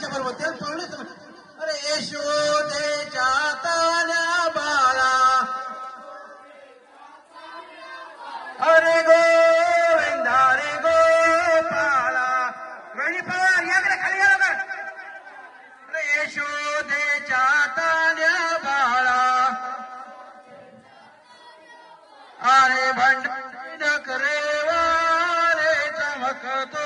त्यांच्या बरोबर ते पाहुणेच अरे यशोदेच्या तान्या बाळा. अरे गोविंदा रे गोपाळा. रोहिणी पवार याकडे खाली या का अरे यशोदेच्या तान्या बाळा. अरे भंड रे वारे चमकतो.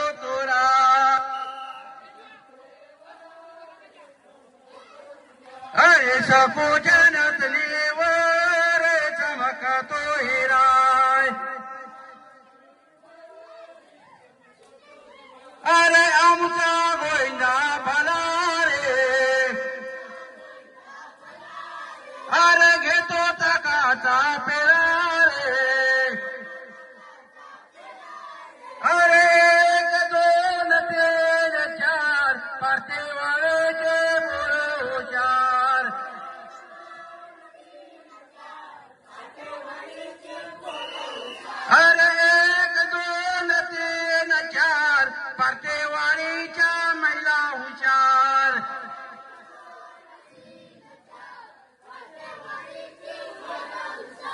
સપુ જનતની વર ચમકતો હિરાય અરે અમકા ગોઈના ભલા રે અરે ઘેતો તકાતા પેલા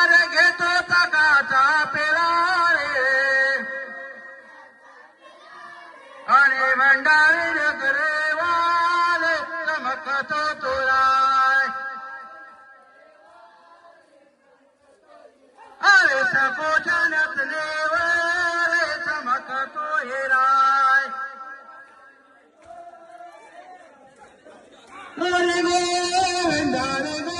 अरे घेतो तकाचा पेला रे. आणि भंडारी नगरेवाल चमकतो तुला. अरे सकोचनत लेवर चमकतो हिराय अरे गो